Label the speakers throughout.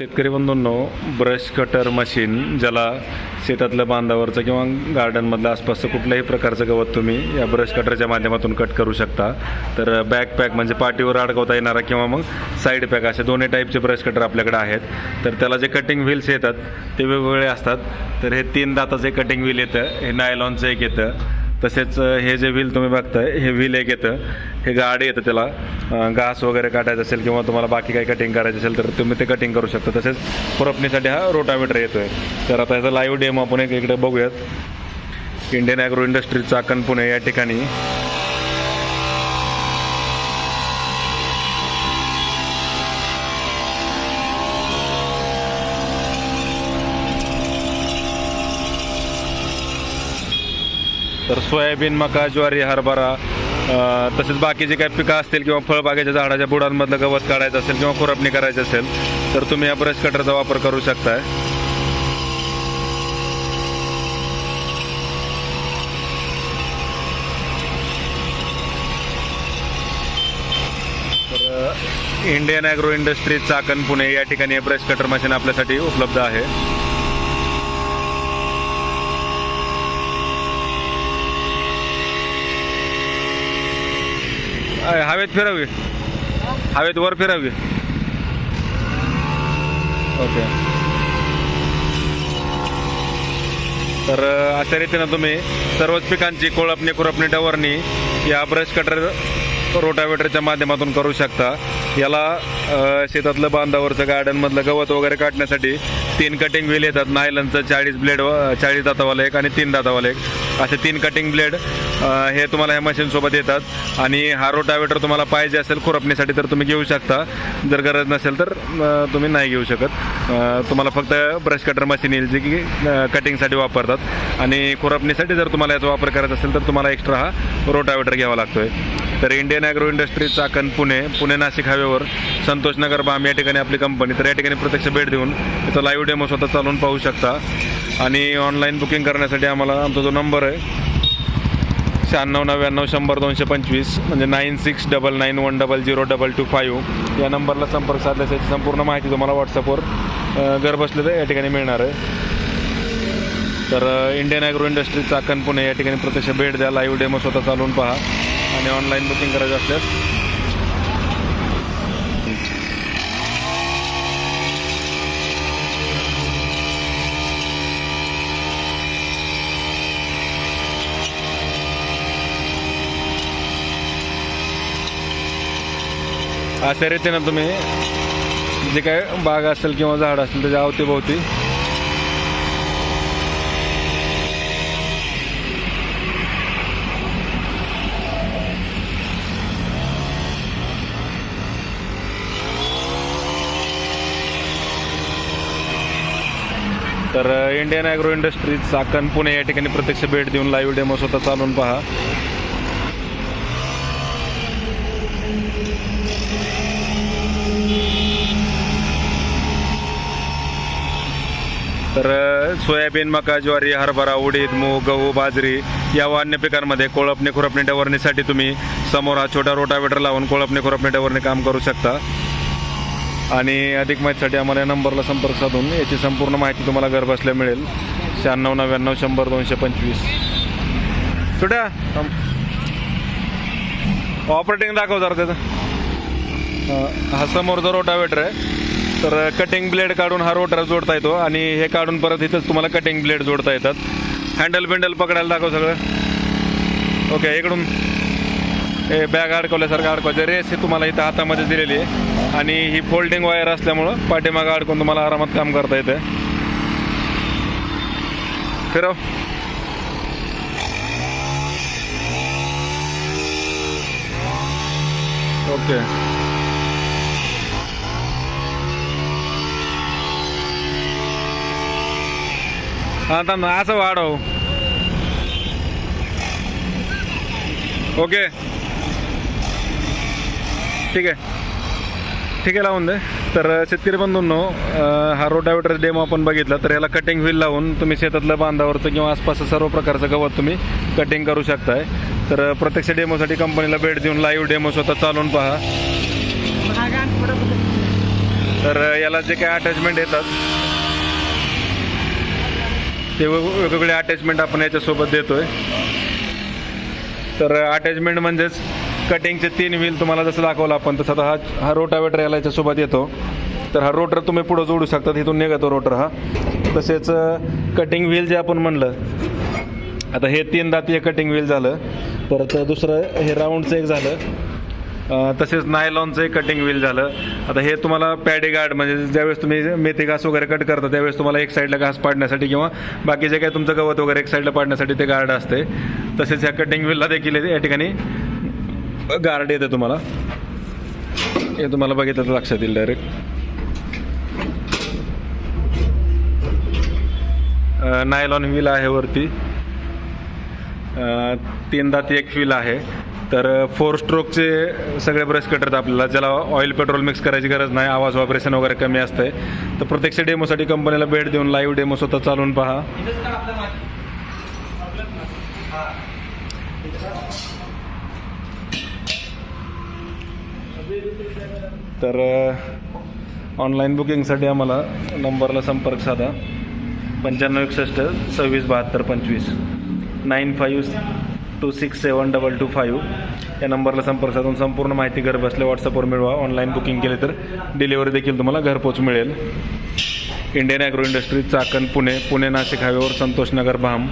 Speaker 1: शेतकरी बंधूंनो brush cutter machine ज्याला शेतातल्या बांधावरचं किंवा गार्डनमधलं आसपासचं कुठल्याही प्रकारचं गवत तुम्ही या ब्रश कटरच्या माध्यमातून कट करू शकता. तर बॅक पॅक म्हणजे पाठीवर अडकवता येणारा किंवा मग साईड पॅक असे दोन्ही टाईपचे ब्रश कटर आपल्याकडे आहेत. तर त्याला जे कटिंग व्हील्स येतात ते वेगवेगळे असतात. तर हे तीन दाताचं एक कटिंग व्हील येतं हे नायलॉनचं एक येतं. तसेच हे जे व्हील तुम्ही बघताय हे व्हील एक येतं. हे गाडी येतं त्याला. घास वगैरे काटायचं असेल किंवा तुम्हाला बाकी काही कटिंग करायचं असेल तर तुम्ही ते कटिंग करू शकता. तसेच खुरपणीसाठी हा रोटावेटर येतोय. तर आता याचा लाईव्ह डेमो आपण एक इकडे बघूयात. इंडियन ॲग्रो इंडस्ट्रीचा चाकण पुणे या ठिकाणी. तर सोयाबीन मका ज्वारी हरभरा तसेच बाकीचे काही पिकं असतील किंवा फळबागेच्या झाडाच्या बुडांमधलं गवत काढायचं असेल किंवा खुरपणी करायची असेल तर तुम्ही या ब्रश कटरचा वापर करू शकताय. तर Indian agro industry Chakan Pune या ठिकाणी ब्रश कटर मशीन आपल्यासाठी उपलब्ध आहे. हवेत फिरावी. हवेत वर फिरावी. ओके. तर अशा रीतीनं तुम्ही सर्वच पिकांची कोळपणी कुरपणी डवरणी या ब्रश कटर रोटावेटरच्या माध्यमातून करू शकता. याला शेतातलं बांधावरचं गार्डनमधलं गवत वगैरे काढण्यासाठी तीन कटिंग व्हील येतात. नायलनचं चाळीस ब्लेड चाळीस दातावाला एक आणि तीन दातावाला एक. असे तीन कटिंग ब्लेड हे तुम्हाला ह्या मशीनसोबत येतात. आणि हा रोटावेटर तुम्हाला पाहिजे असेल खुरपणीसाठी तर तुम्ही घेऊ शकता. जर गरज नसेल तर तुम्ही नाही घेऊ शकत. तुम्हाला फक्त ब्रश कटर मशीन येईल जी की कटिंगसाठी वापरतात. आणि खुरपणीसाठी जर तुम्हाला याचा वापर करायचा असेल तर तुम्हाला एक्स्ट्रा हा रोटावेटर घ्यावा लागतोय. तर Indian agro industry Chakan Pune Pune Nashik हायवेवर संतोष नगर बाम या ठिकाणी आपली कंपनी तर या ठिकाणी प्रत्यक्ष भेट देऊन त्याचा लाईव्ह डेमो स्वतः चालवून पाहू शकता. आणि ऑनलाईन बुकिंग करण्यासाठी आम्हाला आमचा जो नंबर आहे शहाण्णव नव्याण्णव शंभर दोनशे पंचवीस म्हणजे nine six double nine one double zero double two five या नंबरला संपर्क साधल्यास याची संपूर्ण माहिती तुम्हाला व्हॉट्सअपवर घर बसले तर या ठिकाणी मिळणार आहे. तर Indian agro industry Chakan Pune या ठिकाणी प्रत्यक्ष भेट द्या. लाईव्ह डेमो स्वतः चालवून पहा. आणि ऑनलाईन बुकिंग करायचं असल्यास अशा रीतीनं तुम्ही? जे काय बाग असेल किंवा झाड असेल त्याच्या अवतीभोवती. तर Indian agro industries Chakan Pune या ठिकाणी प्रत्यक्ष भेट देऊन लाईव्ह डेमो स्वतः चालून पहा. तर सोयाबीन मका ज्वारी हरभरा उडीद मूग गहू बाजरी या व अन्य पिकांमध्ये कोळपणी खुरपणी डवरणीसाठी तुम्ही समोर हा छोटा रोटावेटर लावून कोळपणी खुरपणी डवरणी काम करू शकता. आणि अधिक माहितीसाठी आम्हाला या नंबरला संपर्क साधून याची संपूर्ण माहिती तुम्हाला घर बसल्या मिळेल. शहाण्णव नव्याण्णव शंभर दोनशे पंचवीस. छोट्या ऑपरेटिंग दाखव जरा त्याचं. हा हा समोरचा रोटावेटर आहे तर कटिंग ब्लेड काढून हा रोटर जोडता येतो आणि हे काढून परत इथंच तुम्हाला कटिंग ब्लेड जोडता येतात. हँडल बिंडल पकडायला दाखव सगळं. ओके इकडून हे बॅग अडकवल्यासारखं अडकवायचं. रेस ही तुम्हाला इथं हातामध्ये दिलेली आहे. आणि ही फोल्डिंग वायर असल्यामुळं पाठीमागं अडकून तुम्हाला आरामात काम करता येतं फिरव. ओके हा ना, असं वाढव. ओके. ठीक आहे. ठीक आहे लावून दे. तर शेतकरी बंधूंनो हा रोटावेटर डेमो आपण बघितला तर याला कटिंग व्हील लावून तुम्ही शेतातलं बांधावरचं किंवा आसपासचं सर्व प्रकारचं गवत तुम्ही कटिंग करू शकताय. तर प्रत्यक्ष डेमोसाठी कंपनीला भेट देऊन लाईव्ह डेमो स्वतः चालवून पहा. तर याला जे काही अटॅचमेंट येतात ते वेगवेगळे अटॅचमेंट आपण याच्यासोबत देतोय. तर अटॅचमेंट म्हणजेच कटिंगचे तीन व्हील तुम्हाला जसं दाखवलं आपण तसं आता हा हा रोटावेटर याला याच्यासोबत येतो. तर हा रोटर तुम्ही पुढं जोडू शकता इथून निघतो रोटर हा. तसेच कटिंग व्हील जे आपण म्हणलं आता हे तीन दातीय कटिंग व्हील झालं. परत दुसरं हे राऊंडचं एक झालं. तसेच नायलॉनचं एक कटिंग व्हील झालं. आता हे तुम्हाला पॅडी गार्ड म्हणजे ज्यावेळेस तुम्ही मेथी घास वगैरे कट करता त्यावेळेस तुम्हाला एक साईडला घास पाडण्यासाठी किंवा बाकी जे काही तुमचं गवत वगैरे एक साईडला पाडण्यासाठी ते गार्ड असते. तसेच ह्या कटिंग व्हीलला देखील या ठिकाणी गार्ड येते तुम्हाला. हे तुम्हाला बघितलं तर लक्षात येईल डायरेक्ट नायलॉन व्हील आहे वरती. तीन दाती एक व्हील आहे. तर फोर स्ट्रोकचे सगळे ब्रश कटर आपल्याला. ज्याला ऑइल पेट्रोल मिक्स करायची गरज नाही आवाज व्हायब्रेशन वगैरे कमी असते तर प्रत्यक्ष डेमोसाठी कंपनीला भेट देऊन लाईव्ह डेमो स्वतः चालवून पहा. तर ऑनलाईन बुकिंगसाठी आम्हाला नंबरला संपर्क साधा. पंच्याण्णव एकसष्ट सव्वीस बहात्तर पंचवीस. Nine five two six seven double two five या नंबरला संपर्क साधून संपूर्ण माहिती घर बसल्या व्हॉट्सअपवर मिळवा. ऑनलाईन बुकिंग केले तर डिलिव्हरी देखील तुम्हाला घरपोच मिळेल. Indian agro industry Chakan Pune Pune Nashik हायवेवर संतोषनगर भाम.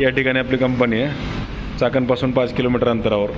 Speaker 1: या ठिकाणी आपली कंपनी आहे. चाकणपासून पाच किलोमीटर अंतरावर.